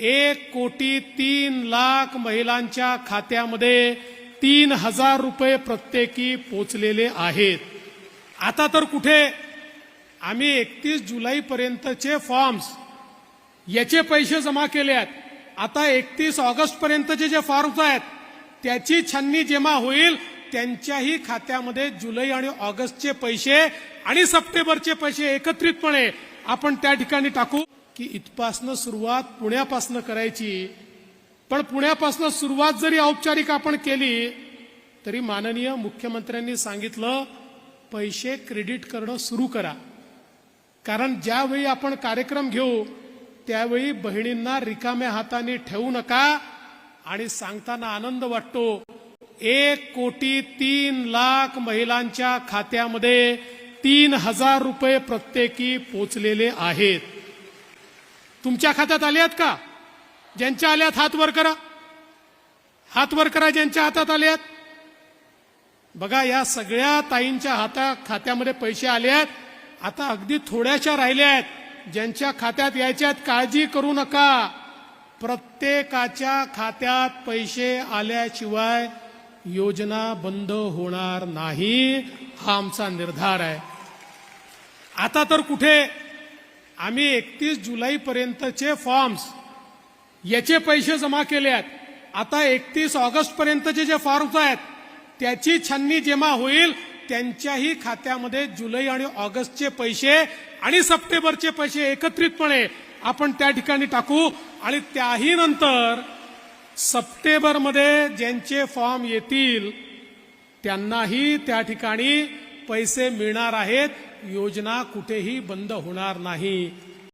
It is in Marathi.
एक कोटी तीन लाख महिलांच्या खात्यामध्ये तीन हजार रुपये प्रत्येकी पोचलेले आहेत. आता तर कुठे? आम्ही एकतीस जुलैपर्यंतचे फॉर्म्स याचे पैसे जमा केले आहेत. आता एकतीस ऑगस्टपर्यंतचे जे फॉर्म्स आहेत त्याची छन्नी जेव्हा होईल त्यांच्याही खात्यामध्ये जुलै आणि ऑगस्टचे पैसे आणि सप्टेंबरचे पैसे एकत्रितपणे आपण त्या ठिकाणी टाकू. की इथपासनं सुरुवात पुण्यापासनं करायची. पण पुण्यापासनं सुरुवात जरी औपचारिक आपण केली तरी माननीय मुख्यमंत्र्यांनी सांगितलं पैसे क्रेडिट करणं सुरू करा. कारण ज्यावेळी आपण कार्यक्रम घेऊ त्यावेळी बहिणींना रिकाम्या हाताने ठेवू नका आणि सांगताना आनंद वाटतो. एक कोटी तीन लाख महिलांच्या खात्यामध्ये तीन हजार रुपये प्रत्येकी पोचलेले आहेत. तुमच्या खात्यात आले आहेत का? ज्यांच्या आल्यात हात वर करा. हात वर करा ज्यांच्या हातात आले आहेत. बघा या सगळ्या ताईंच्या हाता खात्यामध्ये पैसे आले आहेत. आता अगदी थोड्याशा राहिल्या आहेत. ज्यांच्या खात्यात यायच्या आहेत काळजी करू नका. प्रत्येकाच्या खात्यात पैसे आल्याशिवाय योजना बंद होणार नाही. हा आमचा निर्धार आहे. आता तर कुठे? आम्ही एकतीस जुलैपर्यंतचे फॉर्म्स याचे पैसे जमा केले आहेत. आता एकतीस ऑगस्ट पर्यंतचे जे फॉर्म्स आहेत त्याची छाननी जेव्हा होईल त्यांच्याही खात्यामध्ये जुलै आणि ऑगस्टचे पैसे आणि सप्टेंबरचे पैसे एकत्रितपणे आपण त्या ठिकाणी टाकू आणि त्याही नंतर सप्टेंबरमध्ये ज्यांचे फॉर्म येतील त्यांनाही त्या ठिकाणी पैसे मिळणार आहेत योजना कुठेही बंद होणार नाही.